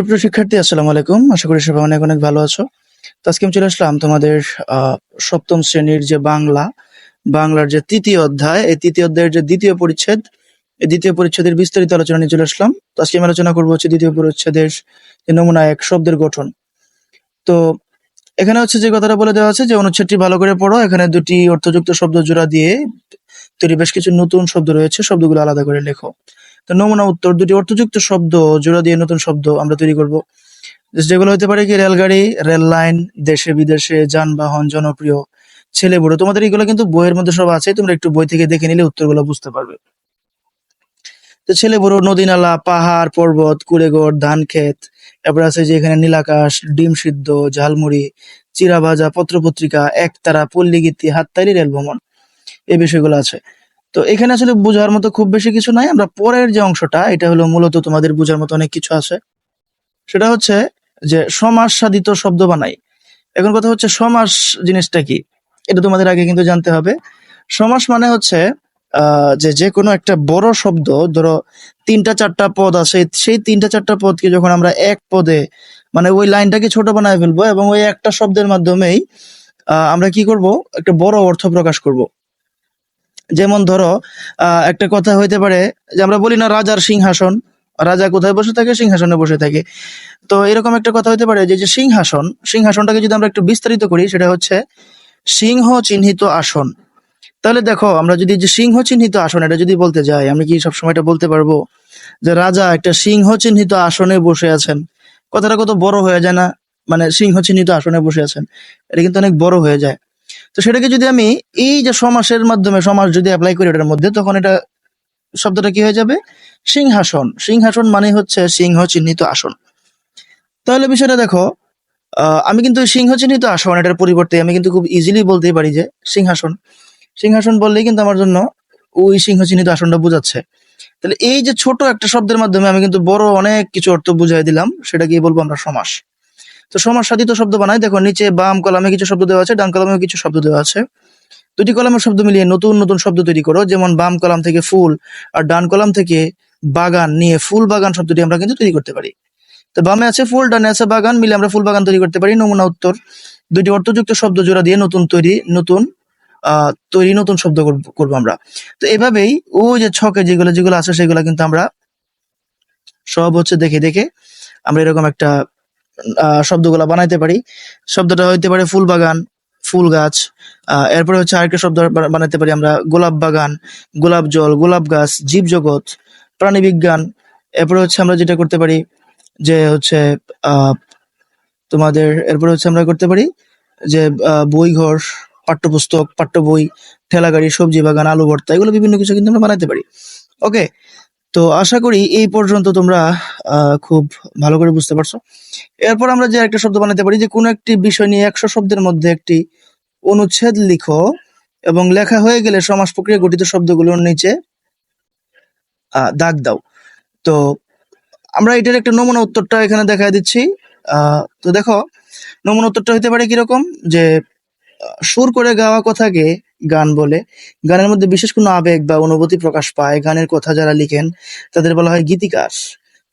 সুপ্রিয় শিক্ষার্থী, আসসালামু আলাইকুম। আশা করি সবাই অনেক অনেক ভালো আছো। তো আজকে আমি চলে আসলাম তোমাদের সপ্তম শ্রেণির যে বাংলা, বাংলার যে তৃতীয় অধ্যায়, এই তৃতীয় অধ্যায়ের যে দ্বিতীয় পরিচ্ছেদ, এই দ্বিতীয় পরিচ্ছেদের বিস্তারিত আলোচনা নিয়ে চলে আসলাম। তো আজকে আমি আলোচনা করব হচ্ছে দ্বিতীয় পরিচ্ছেদের যে নমুনা এক, শব্দের গঠন। তো এখানে হচ্ছে যে কথাটা বলে দেওয়া আছে যে অনুচ্ছেদটি ভালো করে পড়ো। এখানে দুটি অর্থযুক্ত শব্দ জোড়া দিয়ে তৈরি বেশ কিছু নতুন শব্দ রয়েছে। শব্দগুলো আলাদা করে লেখো। তো নমুনা উত্তর, দুটি অর্থযুক্ত শব্দ, জোড়া দিয়ে নতুন শব্দ আমরা তৈরি করব। যেগুলো হতে পারে কি রেলগাড়ি, রেল লাইন, দেশে বিদেশে, যানবাহন, জনপ্রিয়, ছেলে, বুড়ো, তোমাদের এগুলো কিন্তু বইয়ের মধ্যে সব আছে, তোমরা একটু বই থেকে দেখে নিলে উত্তরগুলো বুঝতে পারবে। তো ছেলে, বুড়ো, নদী, নালা, পাহাড়, পর্বত কুড়েগড় ধান ক্ষেত, এরপর আছে যে এখানে নীলাকাশ ডিম সিদ্ধ, ঝালমুড়ি চিরা ভাজা পত্রপত্রিকা, একতারা, পল্লীগীতি, হাততালি, রেল ভ্রমণ, এই বিষয়গুলো আছে। তো এখানে আসলে বোঝার মতো খুব বেশি কিছু নাই। আমরা পরের যে অংশটা, এটা হলো মূলত তোমাদের বোঝার মতো অনেক কিছু আছে। সেটা হচ্ছে যে সমাস সাধিত শব্দ বানাই। এখন কথা হচ্ছে সমাস জিনিসটা কি? এটা তোমাদের আগে কিন্তু জানতে হবে। সমাস মানে হচ্ছে যে যে কোনো একটা বড় শব্দ, ধরো তিনটা চারটা পদ আছে, সেই তিনটা চারটা পদকে যখন আমরা এক পদে মানে ওই লাইনটাকে ছোট বানায় ফেলব এবং ওই একটা শব্দের মাধ্যমেই আমরা কি করব? একটা বড় অর্থ প্রকাশ করব। যেমন ধরো একটা কথা হইতে পারে যে আমরা বলি না রাজার সিংহাসন, রাজা কোথায় বসে থাকে? সিংহাসনে বসে থাকে। তো এরকম একটা কথা হতে পারে যে যে সিংহাসন, সিংহাসনটাকে যদি আমরা একটু বিস্তারিত করি, সেটা হচ্ছে সিংহ চিহ্নিত আসন। তাহলে দেখো, আমরা যদি যে সিংহ চিহ্নিত আসন, এটা যদি বলতে যাই, আমি কি সবসময় এটা বলতে পারব? যে রাজা একটা সিংহ চিহ্নিত আসনে বসে আছেন। কথাটা কত বড় হয়ে যায় না? মানে সিংহ চিহ্নিত আসনে বসে আছেন। এটা কিন্তু অনেক বড় হয়ে যায়। তো সেটাকে যদি আমি এই যে সমাসের মাধ্যমে সমাস যদি অ্যাপ্লাই করি এটার মধ্যে, তখন এটা শব্দটা কি হয়ে যাবে? সিংহাসন। সিংহাসন মানে হচ্ছে সিংহ চিহ্নিত আসন। তাহলে বিষয়টা দেখো আমি কিন্তু সিংহ চিহ্নিত আসন, এটার পরিবর্তে আমি কিন্তু খুব ইজিলি বলতেই পারি যে সিংহাসন। সিংহাসন বললেই কিন্তু আমার জন্য ওই সিংহ চিহ্নিত আসনটা বোঝাচ্ছে। তাহলে এই যে ছোট একটা শব্দের মাধ্যমে আমি কিন্তু বড় অনেক কিছু অর্থ বুঝাই দিলাম সেটা কি বলব আমরা সমাস তো সমাস সাধিত শব্দ বানাই দেখো, নিচে বাম কলামে কিছু শব্দ দেওয়া আছে, ডান কলামে কিছু শব্দ দেওয়া আছে। দুটি কলামের শব্দ মিলিয়ে নতুন নতুন শব্দ তৈরি করো, যেমন বাম কলাম থেকে ফুল আর ডান কলাম থেকে বাগান নিয়ে ফুল বাগান শব্দটি আমরা কিন্তু তৈরি করতে পারি। তো বামে আছে ফুল, ডানে আছে বাগান, মিলে আমরা ফুল বাগান তৈরি করতে পারি। নমুনা উত্তর। দুটি অর্থযুক্ত শব্দ জোড়া দিয়ে নতুন তৈরি নতুন তৈরি নতুন শব্দ করব- আমরা। তো এভাবেই ওই যে ছকে যেগুলো যেগুলো আছে সেগুলো কিন্তু আমরা সব হচ্ছে দেখে দেখে আমরা এরকম একটা শব্দগুলা বানাইতে পারি। শব্দটা হইতে পারে ফুল বাগান ফুল গাছ। এরপরে হচ্ছে আরেকটা শব্দ বা- বানাইতে পারি আমরা গোলাপ বাগান গোলাপ জল গোলাপ গাছ জীব জগৎ প্রাণী বিজ্ঞান এরপরে হচ্ছে আমরা যেটা করতে পারি যে হচ্ছে তোমাদের এরপরে হচ্ছে আমরা করতে পারি যে আহ, বই ঘর পাঠ্যপুস্তক পাঠ্য বই ঠেলা গাড়ি সবজি বাগান আলু ভর্তা এগুলো বিভিন্ন কিছু কিন্তু আমরা বানাইতে পারি। ওকে তো আশা করি এই পর্যন্ত তোমরা খুব ভালো করে বুঝতে পারছ। এরপর আমরা যে একটা শব্দ বানাতে পারি যে, কোনো একটি বিষয় নিয়ে একশো শব্দের মধ্যে একটি অনুচ্ছেদ লিখো এবং লেখা হয়ে গেলে সমাস প্রক্রিয়া গঠিত শব্দগুলোর নিচে দাগ দাও। তো আমরা এটার একটা নমুনা উত্তরটা এখানে দেখায় দিচ্ছি। তো দেখো, নমুনা উত্তরটা হতে পারে কীরকম? যে সুর করে গাওয়া কথাকে গান বলে। গানের মধ্যে বিশেষ কোনো আবেগ বা অনুভূতি প্রকাশ পায়। গানের কথা যারা লিখেন, তাদের বলা হয় গীতিকার।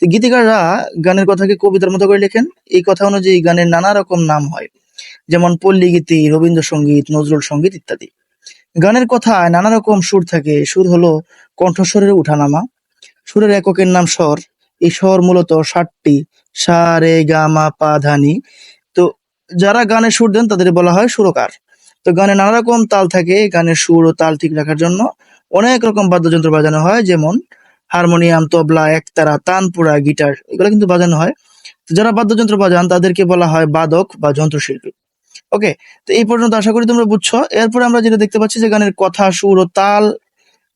তো গীতিকাররা গানের কথাকে কবিতার মতো করে লেখেন। এই কথা অনুযায়ী গানের নানা রকম নাম হয়। যেমন পল্লী গীতি রবীন্দ্রসঙ্গীত, নজরুল সংগীত ইত্যাদি। গানের কথায় নানা রকম সুর থাকে। সুর হলো কণ্ঠস্বরের উঠানামা। সুরের এককের নাম স্বর। এই স্বর মূলত ষাটটি। সা, রে, গা, মা, পা, ধা, নি। তো যারা গানে সুর দেন, তাদের বলা হয় সুরকার। তো গানে নানা রকম তাল থাকে, গানের সুর ও তাল ঠিক রাখার জন্য। অনেক রকম বাদ্যযন্ত্র বাজানো হয়, যেমন হারমোনিয়াম, তবলা, একতারা, তানপুরা, গিটার, এগুলো কিন্তু বাজানো হয়। তো যারা বাদ্যযন্ত্র বাজান, তাদেরকে বলা হয় বাদক বা যন্ত্রশিল্পী। ওকে, তো এই পর্যন্ত আশা করি তোমরা বুঝছ। এরপরে আমরা যেটা দেখতে পাচ্ছি যে গানের কথা, সুর ও তাল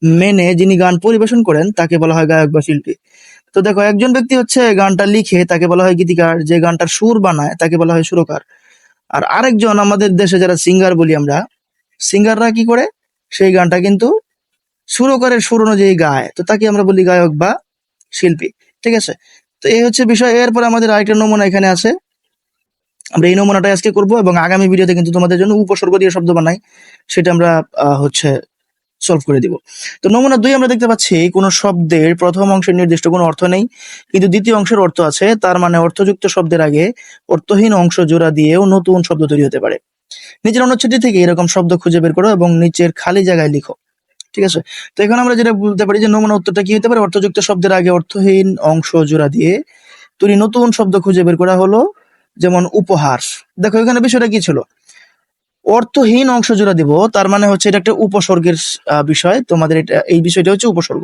মেনে যিনি গান পরিবেশন করেন, তাকে বলা হয় গায়ক বা শিল্পী। তো দেখো, একজন ব্যক্তি হচ্ছে গানটা লিখে, তাকে বলা হয় গীতিকার। যে গানটার সুর বানায়, তাকে বলা হয় সুরকার। আর আরেকজন আমাদের দেশে যারা সিঙ্গার বলি আমরা সিঙ্গাররা কি করে? সেই গানটা কিন্তু শুরু করে সুর অনুযায়ী গায়। তো তাকে আমরা বলি গায়ক বা শিল্পী। ঠিক আছে? তো এই হচ্ছে বিষয়। এরপর আমাদের আরেকটা নমুনা এখানে আছে। আমরা এই নমুনাটা আজকে করব এবং আগামী ভিডিওতে কিন্তু তোমাদের জন্য উপসর্গ দিয়ে শব্দ বানাই। সেটা আমরা হচ্ছে সলভ করে দিব। তো নমুনা দুই আমরা দেখতে পাচ্ছি, কোনো শব্দের প্রথম অংশের নির্দিষ্ট কোনো অর্থ নেই, কিন্তু দ্বিতীয় অংশের অর্থ আছে, তার মানে অর্থযুক্ত শব্দের আগে অর্থহীন অংশ জোড়া দিয়েও নতুন শব্দ তৈরি হতে পারে। নিচের অনুচ্ছেদটি থেকে এরকম শব্দ খুঁজে বের করো এবং নিচের খালি জায়গায় লিখো। ঠিক আছে? তো এখন আমরা যেটা বলতে পারি যে নমুনা উত্তরটা কি হতে পারে? অর্থযুক্ত শব্দের আগে অর্থহীন অংশ জোড়া দিয়ে তৈরি নতুন শব্দ খুঁজে বের করা হলো, যেমন উপহার। দেখো এখানে বিষয়টা কি ছিল? অর্থহীন অংশ জোড়া দিব, তার মানে হচ্ছে এটা একটা উপসর্গের বিষয়। তোমাদের এটা, এই বিষয়টা হচ্ছে উপসর্গ।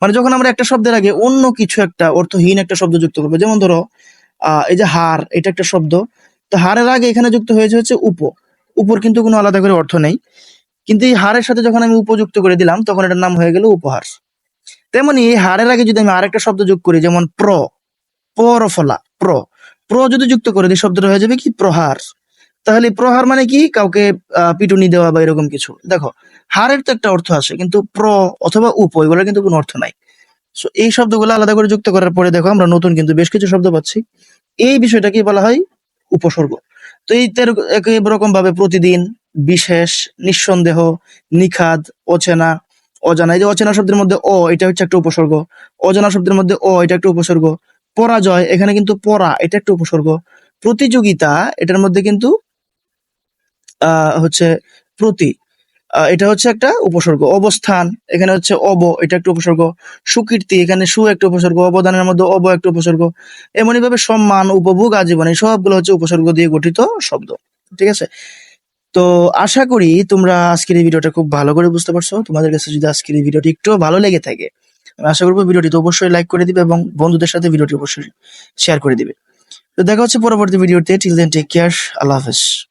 মানে যখন আমরা একটা শব্দের আগে অন্য কিছু একটা অর্থহীন একটা শব্দ যুক্ত করব, যেমন ধরো এই যে হার, এটা একটা শব্দ। তো হারের আগে এখানে যুক্ত হয়েছে হচ্ছে উপ। উপর কিন্তু কোনো আলাদা করে অর্থ নেই। কিন্তু এই হারের সাথে যখন আমি উপযুক্ত করে দিলাম, তখন এটার নাম হয়ে গেল উপহার। তেমনি এই হারের আগে যদি আমি আরেকটা শব্দ যোগ করি, যেমন প্র, পরফলা, প্র। প্র যদি যুক্ত করে দিই, শব্দটা হয়ে যাবে কি? প্রহার। তাহলে প্রহার মানে কি? কাউকে পিটুনি দেওয়া বা এরকম কিছু। দেখো, হারের তো একটা অর্থ আছে, কিন্তু প্র অথবা উপ এগুলোর কিন্তু কোনো অর্থ নাই। সো এই শব্দগুলো আলাদা করে যুক্ত করার পরে দেখো, আমরা নতুন কিন্তু বেশ কিছু শব্দ পাচ্ছি। এই বিষয়টাকে বলা হয় উপসর্গ। তো এই রকম ভাবে প্রতিদিন, বিশেষ, নিঃসন্দেহ, নিখাদ, অচেনা, অজানা। এই যে অচেনা শব্দের মধ্যে অ, এটা হচ্ছে একটা উপসর্গ। অজানা শব্দের মধ্যে অ, এটা একটা উপসর্গ। পরাজয়, এখানে কিন্তু পরা, এটা একটা উপসর্গ। প্রতিযোগিতা, এটার মধ্যে কিন্তু হচ্ছে প্রতি। এটা হচ্ছে একটা উপসর্গ। অবস্থান, এখানে হচ্ছে অব, এটা একটা উপসর্গ। সুকীর্তি, এখানে সু একটা উপসর্গ। অবদানের মধ্যে অব একটা উপসর্গ। এমনই ভাবে সম্মান, উপভোগ, আজীবন, এই সবগুলো হচ্ছে উপসর্গ দিয়ে গঠিত শব্দ। ঠিক আছে? তো আশা করি তোমরা আজকের এই ভিডিওটা খুব ভালো করে বুঝতে পারছ। তোমাদের কাছে যদি আজকের এই ভিডিওটি একটু ভালো লেগে থাকে আশা করব ভিডিওটি তো অবশ্যই লাইক করে দিবে এবং বন্ধুদের সাথে ভিডিওটি অবশ্যই শেয়ার করে দিবে। তো দেখা হচ্ছে পরবর্তী ভিডিওতে। টিল দেন টেক কেয়ার আল্লাহ হাফেজ।